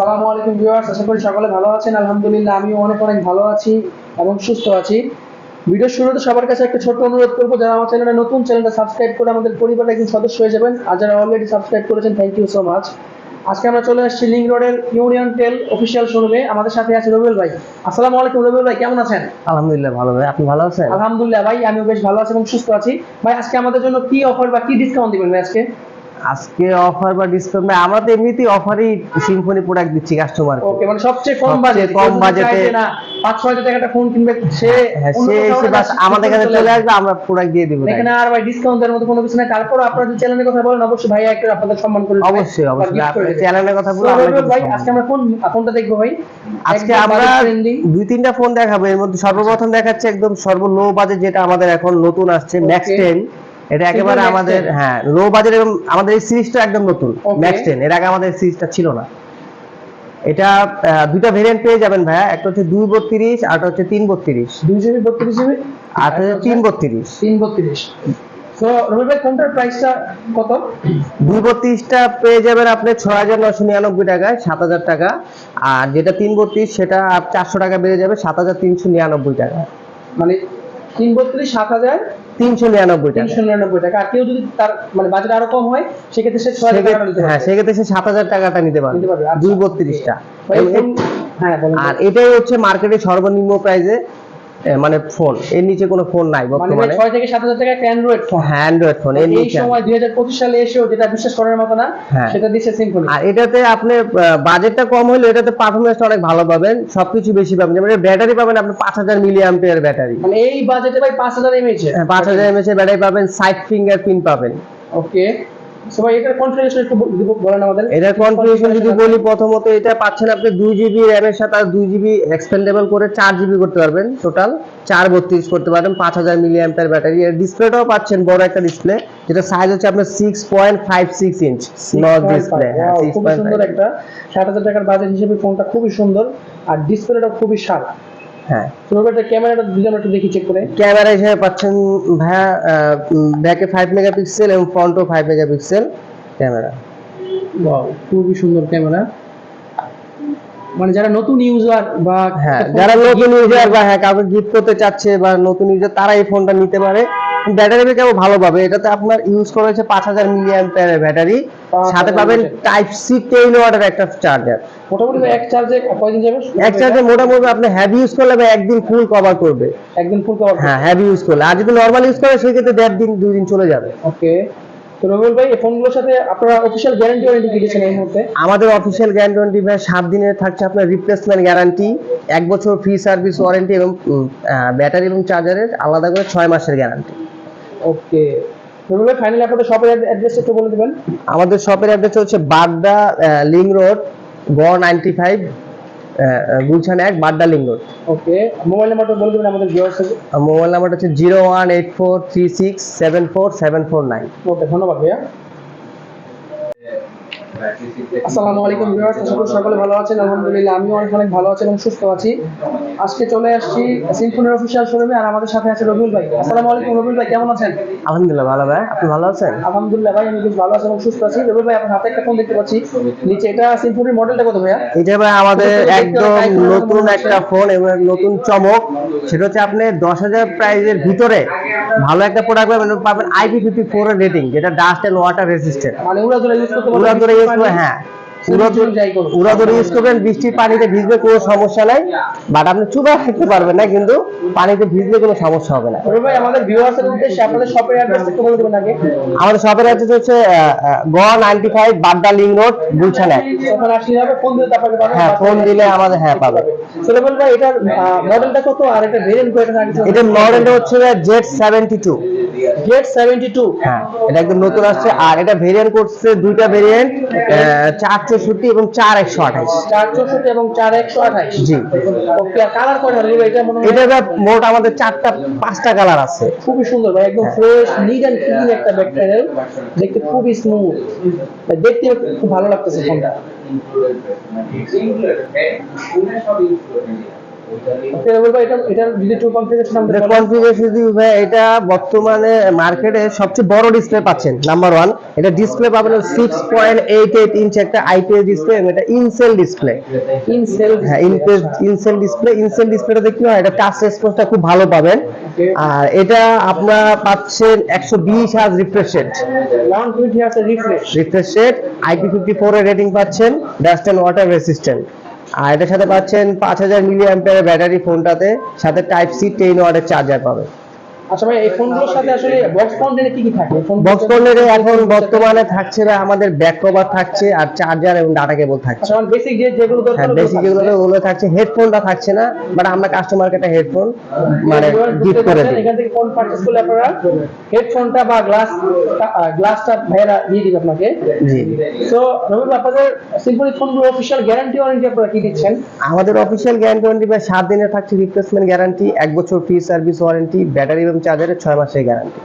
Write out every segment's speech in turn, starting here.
আসসালামু আলাইকুম ভিউয়ার্স আশা করি সকলে ভালো আছেন। আলহামদুলিল্লাহ আমিও অনেক অনেক ভালো আছি এবং সুস্থ আছি। ভিডিওর শুরুতে সবার কাছে একটা ছোট্ট অনুরোধ করব যারা আমার চ্যানেলে নতুন চ্যানেলটা সাবস্ক্রাইব করে আমাদের পরিবারের একজন সদস্য হয়ে যাবেন। আর যারা অলরেডি সাবস্ক্রাইব করেছেন থ্যাংক ইউ সো মাচ আজকে আমরা চলে আসছি লিঙ্ক রোডের ইউনিয়ন টেল অফিসিয়াল শোরুমে আমাদের সাথে আছে রবিউল ভাই। আসসালামু আলাইকুম রবিউল ভাই কেমন আছেন? আলহামদুলিল্লাহ ভালো ভাই। আপনি ভালো আছেন? আলহামদুলিল্লাহ ভাই আমিও বেশ ভালো আছি এবং সুস্থ আছি। ভাই আজকে আমাদের জন্য কি অফার বা কি ডিসকাউন্ট দিবেন ভাই আজকে? আজকে অফার বা ডিসকাউন্ট ভাই আমরা তো এমনিতেই অফারই সিম্ফনি প্রোডাক্ট দিচ্ছি কাস্টমার ওকে মানে সবচেয়ে কম বাজেট কম বাজেটে না 5 6 টাকা একটা ফোন কিনবে সে হ্যাঁ, হ্যাঁ, সে এসে বাস আমাদের কাছে চলে আসবে আমরা প্রোডাক্ট দিয়ে দেব এখানে আর ভাই ডিসকাউন্টের মতো কোনো কিছু না তারপর আপনারা যে চ্যানেলের কথা বলেন অবশ্যই ভাই একটু আপনাদের সম্মান করুন অবশ্যই অবশ্যই। আপনাদের চ্যানেলের কথা বলুন আমরা ভাই আজকে আমরা কোন ফোনটা দেখব ভাই। আজকে আমরা দুই তিনটা ফোন দেখাবো। এর মধ্যে সর্বপ্রথম দেখাচ্ছে একদম সর্ব লো বাজেট যেটা আমাদের এখন নতুন আসছে ম্যাক্স 10 এটা একেবারে আমাদের হ্যাঁ লো বাজেট এবং আমাদের এই সিরিজটা একদম নতুন ম্যাক্স টেন এর আগে আমাদের সিরিজটা ছিল না। এটা দুইটা ভেরিয়েন্ট পেয়ে যাবেন ভাইয়া। একটা হচ্ছে দুই বত্রিশ আর হচ্ছে তিন বত্রিশ। দুই জিবি বত্রিশ জিবি? আর হচ্ছে তিন বত্রিশ। তিন বত্রিশ। তো রবি ভাই কোনটার প্রাইসটা কত? দুই বত্রিশটা পেয়ে যাবেন আপনি ছয় হাজার নশো নিরানব্বই টাকায় সাত হাজার টাকা। আর যেটা তিন বত্রিশ সেটা চারশো টাকা বেড়ে যাবে সাত হাজার তিনশো নিরানব্বই টাকা। মানে তিন বত্রিশ সাত হাজার তিনশো নিরানব্বই টাকা। তিনশো নিরানব্বই টাকা। আর কেউ যদি তার মানে বাজেট আরও কম হয় সেক্ষেত্রে সে ছয় হাজার হ্যাঁ সেক্ষেত্রে সে সাত হাজার টাকাটা নিতে পারবে। নিতে পারবে, আচ্ছা। দুই বত্রিশটা। হ্যাঁ আর এটাই হচ্ছে মার্কেটে সর্বনিম্ন প্রাইসে মানে ফোন এর নিচে কোনো ফোন নাই মানে বর্তমানে ছয় থেকে সাত হাজার টাকা একটা অ্যান্ড্রয়েড ফোন হ্যাঁ অ্যান্ড্রয়েড ফোন এর এই সময় দুই হাজার পঁচিশ সালে এসেও যেটা বিশ্বাস করার মতো না হ্যাঁ। সেটা দিচ্ছে সিম্পলি আর এটাতে আপনি বাজেটটা কম হলে এটাতে পারফরমেন্সটা অনেক ভালো পাবেন সবকিছু বেশি পাবেন। যেমন ব্যাটারি পাবেন আপনি পাঁচ হাজার মিলি অ্যাম্পিয়ার ব্যাটারি মানে এই বাজেটে ভাই পাঁচ হাজার এমএইচ পাঁচ হাজার এমএচ এর ব্যাটারি পাবেন সাইড ফিঙ্গার প্রিন্ট পাবেন। ওকে সো ভাই এটার কনফিগারেশন একটু বলেন আমাদের। এটার কনফিগারেশন যদি বলি প্রথমত এটা পাচ্ছেন আপনি দুই জিবি র্যামের সাথে আর দুই জিবি এক্সপেন্ডেবল করে চার জিবি করতে পারবেন টোটাল চার বত্রিশ করতে পারবেন পাঁচ হাজার মিলি ব্যাটারি এর ডিসপ্লেটাও পাচ্ছেন বড় একটা ডিসপ্লে যেটা সাইজ হচ্ছে আপনার six point five six inch notch display সুন্দর একটা। টাকার বাজেট হিসেবে ফোনটা খুবই সুন্দর আর ডিসপ্লেটা খুবই শার্প হ্যাঁ। তো এটা ক্যামেরাটা আমরা একটু দেখি চেক করে। ক্যামেরা হিসেবে পাচ্ছেন ভাইয়া ব্যাকে ফাইভ মেগাপিক্সেল এবং ফ্রন্টও ফাইভ মেগাপিক্সেল ক্যামেরা। ওয়াও খুবই সুন্দর ক্যামেরা। মানে যারা নতুন ইউজার বা হ্যাঁ যারা নতুন ইউজার বা হ্যাঁ কাউকে গিফট করতে চাচ্ছে বা নতুন ইউজার তারা এই ফোনটা নিতে পারে। ব্যাটারি ব্যাকআপ ভালো পাবে। এটাতে আপনার ইউজ করা হয়েছে পাঁচ হাজার মিলি অ্যাম্পিয়ারের ব্যাটারি। সাথে পাবেন টাইপ সি টেন ওয়াটের একটা চার্জার মোটামুটি এক চার্জে কয়দিন যাবে? এক চার্জে মোটামুটি আপনি হ্যাভি ইউজ করলে ভাই একদিন ফুল কভার করবে। একদিন ফুল কভার হ্যাঁ হ্যাভি ইউজ করলে। আর যদি নর্মাল ইউজ করে সেক্ষেত্রে দেড় দিন দুই দিন চলে যাবে। ওকে। তো রবিউল ভাই এই ফোনগুলোর সাথে আপনারা অফিশিয়াল গ্যারান্টি ওয়ারেন্টি কি দিচ্ছেন এই মুহূর্তে? আমাদের অফিসিয়াল গ্যারান্টি ভাই সাত দিনের থাকছে আপনার রিপ্লেসমেন্ট গ্যারান্টি এক বছর ফ্রি সার্ভিস ওয়ারেন্টি এবং ব্যাটারি এবং চার্জারের আলাদা করে ছয় মাসের গ্যারান্টি ওকে। রুবেল ফাইনালি আপনাদের শপের অ্যাড্রেস একটু বলে দিবেন। আমাদের শপের অ্যাড্রেস হচ্ছে বাড্ডা লিং রোড গ নাইনটি ফাইভ গুলশান এক Badda link road. Okay mobile নাম্বারটা বলে দিবেন আমাদের ভিউয়ার্সদের মোবাইল নাম্বারটা হচ্ছে zero one eight four three six seven four seven four nine okay ধন্যবাদ ভাইয়া। আসসালামু আলাইকুম ভিউয়ার্স আশা করি সকলে ভালো আছেন আলহামদুলিল্লাহ আমিও অনেক অনেক ভালো আছি এবং সুস্থ আছি। আজকে চলে আসছি সিম্ফনির অফিসিয়াল শোরুমে আর আমাদের সাথে আছে রবিউল ভাই। আসসালামু আলাইকুম রবিউল ভাই কেমন আছেন? আলহামদুলিল্লাহ ভালো ভাই। আপনি ভালো আছেন? আলহামদুলিল্লাহ ভাই আমি বেশ ভালো আছি এবং সুস্থ আছি। রবিউল ভাই আপনার হাতে একটা ফোন দেখতে পাচ্ছি। নিচে এটা সিম্ফনির মডেলটা কত ভাইয়া? এটা ভাই আমাদের একদম নতুন একটা ফোন এবং নতুন চমক। সেটা হচ্ছে আপনি দশ হাজার প্রাইজের ভিতরে ভালো একটা প্রোডাক্ট পাবেন পাবেন আইপি ফিফটি ফোর এর রেটিং যেটা ডাস্ট এন্ড ওয়াটার রেসিস্টেন্ট মানে ইউজ করতে ইউজ করে হ্যাঁ। উড়া ধরে- যাই করুন উড়া ধরে ইউজ করবেন বৃষ্টির পানিতে ভিজবে কোনো সমস্যা নাই। বাট আপনি চুপা থাকতে পারবেন না কিন্তু পানিতে ভিজলে কোনো সমস্যা হবে না। ভাই আমাদের ভিউয়ার্সের উদ্দেশ্যে আপনাদের শপের অ্যাড্রেস একটু বলে দিবেন আগে। আমাদের শপের অ্যাড্রেস হচ্ছে গ ninety five Badda link road Gulshan. এক ওখানে আসলে হবে ফোন দিলে আপনাকে পাবেন? হ্যাঁ ফোন দিলে আমাদের হ্যাঁ পাবে রবিউল ভাই এটার মডেলটা কত? আর এটা ভেরিয়েন্ট কয়টা এটা মডেলটা হচ্ছে জেড সেভেন্টি টু গেট সেভেন্টি টু হ্যাঁ এটা একদম নতুন আসছে। আর এটা ভেরিয়েন্ট করছে দুইটা ভেরিয়েন্ট চার চৌষট্টি এবং চার একশো আঠাইশ। চার চৌষট্টি এবং চার একশো আঠাইশ। জি। ওকে আর কালার কয়টা হবে? এটা মনে হয় এটা মোট আমাদের চারটা পাঁচটা কালার আছে। খুবই সুন্দর ভাই একদম ফ্রেশ নিট অ্যান্ড ক্লিন একটা ব্যাক প্যানেল দেখতে খুবই স্মুথ দেখতে খুব ভালো লাগতেছে ফোনটা এটা আমাদের এটা বর্তমানে মার্কেটে সবচেয়ে বড় ডিসপ্লে পাচ্ছেন নাম্বার ওয়ান এটা ডিসপ্লে পাবেন six point eight eight inch একটা আইপিএস ডিসপ্লে এবং এটা in cell display in cell হ্যাঁ in cell in cell display in cell ডিসপ্লেটাতে কি হয় এটা টাচ রেসপন্সটা খুব ভালো পাবেন। আর এটা আপনারা পাচ্ছেন একশো বিশ হাজ refresh rate refresh rate IP fifty four এর রেটিং পাচ্ছেন ডাস্ট অ্যান্ড ওয়াটার রেসিস্ট্যান্ট আর এটার সাথে পাচ্ছেন পাঁচ হাজার মিলি অ্যাম্পিয়ারের ব্যাটারি ফোনটাতে, সাথে টাইপ সি টেন ওয়ার্ডের চার্জার পাবে। আচ্ছা ভাই এই ফোনগুলোর সাথে আসলে বক্স কন্টেন্টে কি কি থাকে? বক্স কর্নারে এখন বর্তমানে থাকছে না আমাদের ব্যাক কভার থাকছে আর চার্জার এবং ডাটা কেবল থাকছে। আচ্ছা বেসিক যে যেগুলো দরকার হ্যাঁ বেসিক যেগুলো ওগুলো থাকছে হেডফোনটা থাকছে না বাট আমরা কাস্টমারকে একটা হেডফোন মানে গিফট করে দিই। এখান থেকে ফোন পারচেজ করলে আপনারা হেডফোনটা বা গ্লাস গ্লাসটা ভাইয়েরা দিয়ে দিবে আপনাকে। জি। তো রবিবার আপনাদের সিম্পলি ফোনগুলো অফিসিয়াল গ্যারান্টি ওয়ারেন্টি আপনারা কি দিচ্ছেন? আমাদের অফিসিয়াল গ্যারান্টি ওয়ারেন্টি বা সাত দিনের থাকছে রিপ্লেসমেন্ট গ্যারান্টি এক বছর ফ্রি সার্ভিস ওয়ারেন্টি ব্যাটারি এবং চার্জারের ছয় মাসের গ্যারান্টি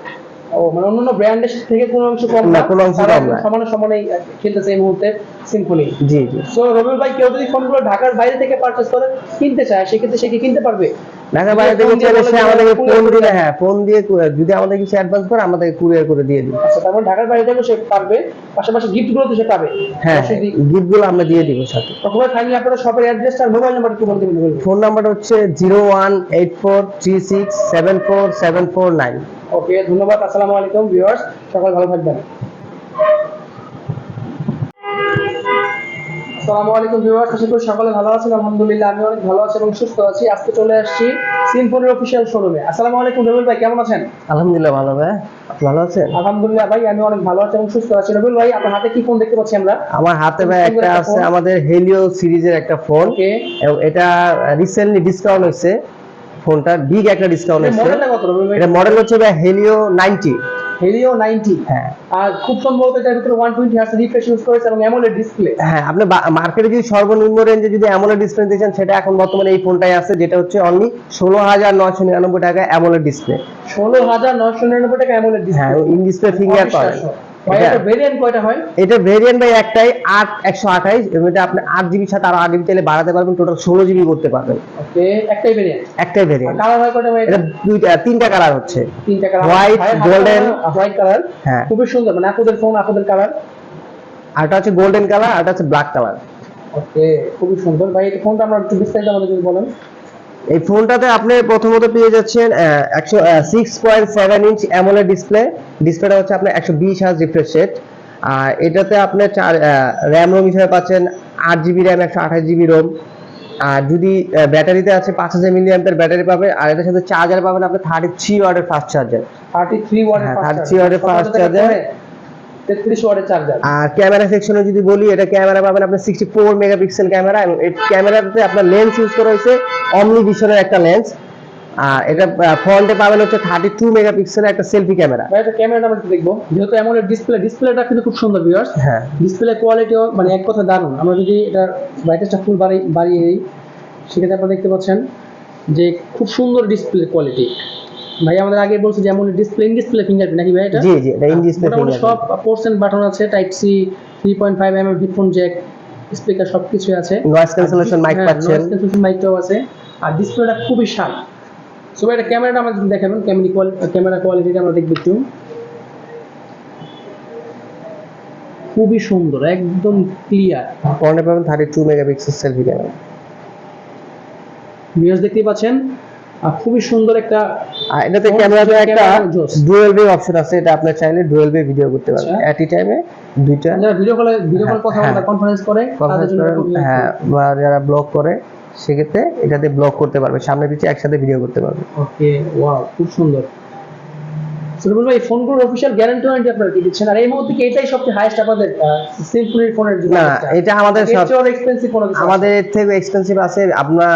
ও মানে অন্যান্য ব্র্যান্ডের থেকে কোনো অংশ কম না, কোনো অংশ কম না। সমানে সমানে খেলতেছে এই মুহূর্তে সিম্পলি জি জি। সো রবিউল ভাই কেউ যদি ফোনগুলো ঢাকার বাইরে থেকে পারচেজ করে কিনতে চায় সেক্ষেত্রে সে কি কিনতে পারবে? ঢাকা বাইরে থেকে ফোন দিয়ে চাইলে বলে সে দিলে আমাদেরকে ফোন দিলে হ্যাঁ ফোন দিয়ে যদি আমাদের কিছু অ্যাডভান্স করে আমাদেরকে কুরিয়ার করে দিয়ে দিই আচ্ছা তারপর ঢাকার বাইরে থেকে সে পারবে পাশাপাশি গিফটগুলো তো সে পাবে। হ্যাঁ গিফটগুলো আমরা দিয়ে দিব সাথে। তখন ফাইনালি আপনারা শপের অ্যাড্রেস আর মোবাইল নাম্বার একটু বলতে বলবেন ফোন নাম্বার হচ্ছে zero one eight four three six seven four seven four nine. Okay ধন্যবাদ আসসালামু আলাইকুম ভিউয়ার্স। সকাল ভালো থাকবেন। আসসালামু আলাইকুম ভিউয়ার্স আশা করি সকালে ভালো আছেন আলহামদুলিল্লাহ আমি অনেক ভালো আছি এবং সুস্থ আছি। আজকে চলে আসছি অফিসিয়াল শোরুমে আসসালামু আলাইকুম রবিউল ভাই কেমন আছেন? আলহামদুলিল্লাহ ভালো ভাই। ভালো আছেন? আলহামদুলিল্লাহ ভাই আমি অনেক ভালো আছি এবং সুস্থ আছি। রবিউল ভাই আপনার হাতে কি ফোন দেখতে পাচ্ছি আমরা? আমার হাতে ভাই একটা আছে আমাদের হেলিও সিরিজের একটা ফোন এবং এটা রিসেন্টলি ডিসকাউন্ট হয়েছে ফোনটা বিগ একটা ডিসকাউন্ট হয়েছে। এটা মডেল হচ্ছে ভাই হেলিও নাইনটি। হেলিও 90 হ্যাঁ। আর খুব সম্ভবত এটার ভিতরে 120 হার্স রিফ্রেশ ইউজ করেছে এবং অ্যামোলেড ডিসপ্লে হ্যাঁ আপনি মার্কেটে যদি সর্বনিম্ন রেঞ্জে যদি অ্যামোলেড ডিসপ্লে দিয়েছেন সেটা এখন বর্তমানে এই ফোনটাই আছে যেটা হচ্ছে অনলি ষোলো হাজার নয়শো নিরানব্বই টাকা অ্যামোলেড ডিসপ্লে 16999 টাকা অ্যামোলেড হ্যাঁ ডিসপ্লে ইন ডিসপ্লে ফিঙ্গার পাওয়া এটা- এটা ভেরিয়েন্ট এটা ভাই একটাই আট একশো আঠাইশ। এটা আপনি আট জিবি সাথে আরও আট জিবি চাইলে বাড়াতে পারবেন টোটাল ষোলো জিবি করতে পারবেন। একটাই ভেরিয়েন্ট একটাই ভেরিয়েন্ট কালার হয় কয়টা ভাই এটা? দুইটা তিনটা কালার হচ্ছে। তিনটা colour White, golden, white colour হ্যাঁ। খুবই সুন্দর। মানে আপনাদের ফোন আপনাদের কালার আরটা হচ্ছে গোল্ডেন কালার আরটা হচ্ছে ব্ল্যাক কালার ওকে খুবই সুন্দর। ভাই এই ফোনটা আমরা একটু বিস্তারিত আমাদের যদি বলেন। এই ফোনটাতে আপনি প্রথমত পেয়ে যাচ্ছেন একশো six point seven inch amoled display ডিসপ্লেটা হচ্ছে আপনার একশো বিশ হাজ রিফ্রেশ রেট আর এটাতে আপনি চার র্যাম রোম হিসেবে পাচ্ছেন আট জিবি র্যাম একশো আঠাশ জিবি রোম আর যদি ব্যাটারিতে আছে পাঁচ হাজার মিলি অ্যাম্পের ব্যাটারি পাবে আর এটার সাথে চার্জার পাবেন আপনি থার্টি থ্রি ওয়ার্ডের ফাস্ট চার্জার 33 ওয়াটের হ্যাঁ, ফাস্ট 33 ওয়াটের fast charger। 33 ওয়াটের চার্জার আর ক্যামেরা সেকশনে যদি বলি এটা ক্যামেরা পাবেন আপনি সিক্সটি ফোর মেগাপিক্সেল ক্যামেরা এবং এই ক্যামেরাতে আপনার লেন্স ইউজ করা হয়েছে অমনি ভিশনের একটা লেন্স আর এটা ফ্রন্টে পাবেন হচ্ছে থার্টি টু মেগাপিক্সেলের একটা সেলফি ক্যামেরা। এটা ক্যামেরাটা আমরা দেখব। যেহেতু অ্যামোলেড ডিসপ্লে ডিসপ্লেটা কিন্তু খুব সুন্দর ভিউয়ার্স হ্যাঁ। ডিসপ্লে কোয়ালিটিও মানে এক কথা দারুণ। আমরা যদি এটা ব্রাইটনেসটা ফুল বাড়িয়ে বাড়িয়ে দিই সেক্ষেত্রে আপনারা দেখতে পাচ্ছেন যে খুব সুন্দর ডিসপ্লে কোয়ালিটি ভাই আমাদের আগে বলছি যে এমন ডিসপ্লে ইন ডিসপ্লে ফিঙ্গারপ্রিন্ট নাকি ভাই এটা? জি জি এটা ইন ডিসপ্লে মোটামুটি সব পোর্সেন্ট বাটন আছে type C three point five M M headphone jack speaker সব কিছুই আছে নয়েজ ক্যান্সেলেশন মাইক পাচ্ছেন। noise cancellation মাইকটাও আছে। আর ডিসপ্লেটা খুবই শার্প সো এটা ক্যামেরাটা আমাদের দেখাবেন ক্যামেরা কোয়ালিটি ক্যামেরা কোয়ালিটিটা আমরা দেখব একটু। খুবই সুন্দর একদম ক্লিয়ার ফ্রন্টে পাবেন thirty two megapixel selfie camera viewers দেখতেই পাচ্ছেন। আর খুবই সুন্দর একটা আর এটাতে ক্যামেরাতে একটা। ডুয়েল অপশন আছে এটা আপনার চাইলে ডুয়েল ভিডিও করতে পারবেন। আচ্ছা। টাইমে দুইটা যারা ভিডিও কলে ভিডিও কল হ্যাঁ, কথা হ্যাঁ। বলে কনফারেন্স করে তাদের জন্য হ্যাঁ বা যারা ব্লগ করে সেক্ষেত্রে এটাতে ব্লগ করতে পারবে। সামনে পিছিয়ে একসাথে ভিডিও করতে পারবে। ওকে ওয়াও খুব সুন্দর। সুরবুল ভাই ফোনগুলোর অফিসিয়াল গ্যারান্টি ওয়ারেন্টি আপনারা কি দিচ্ছেন? আর এই মুহূর্তে কি এটাই সবচেয়ে হাইয়েস্ট আপনাদের সিম্পলির ফোনের জন্য না এটা আমাদের সব এক্সপেন্সিভ ফোন আছে। আমাদের থেকে এক্সপেন্সিভ আছে। আপনার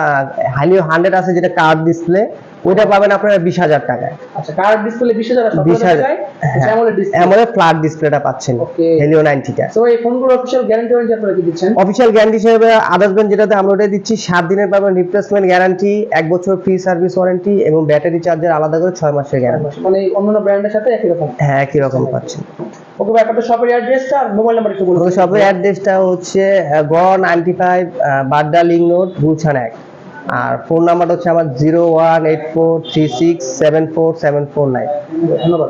হাইলিও হান্ড্রেড আছে যেটা কার্ড ডিসপ্লে ওইটা পাবেন আপনারা বিশ হাজার টাকায়। আচ্ছা কার ডিসপ্লে 20000 আর 20,000 20000 টাকায় আচ্ছা AMOLED ডিসপ্লে আমাদের ফ্ল্যাট ডিসপ্লেটা পাচ্ছেন হেলিও নাইনটিটা সো এই ফোনগুলোর অফিসিয়াল গ্যারান্টি ওয়ারেন্টি আপনারা কি দিচ্ছেন? অফিসিয়াল গ্যারান্টি হিসেবে আদার্স ব্যান্ড যেটাতে আমরা ওটা দিচ্ছি সাত দিনের পাবেন রিপ্লেসমেন্ট গ্যারান্টি এক বছর ফ্রি সার্ভিস ওয়ারেন্টি এবং ব্যাটারি চার্জার আলাদা করে ছয় মাসের গ্যারান্টি মানে অন্যান্য ব্র্যান্ডের সাথে একই রকম? হ্যাঁ একই রকম পাচ্ছেন। ওকে ভাই আপনাদের শপের অ্যাড্রেসটা আর মোবাইল নাম্বার একটু বলুন শপের অ্যাড্রেসটা হচ্ছে গ ninety five Badda link road Gulshan এক। আর ফোন নাম্বার হচ্ছে আমার zero one eight four three six seven four seven four nine. ধন্যবাদ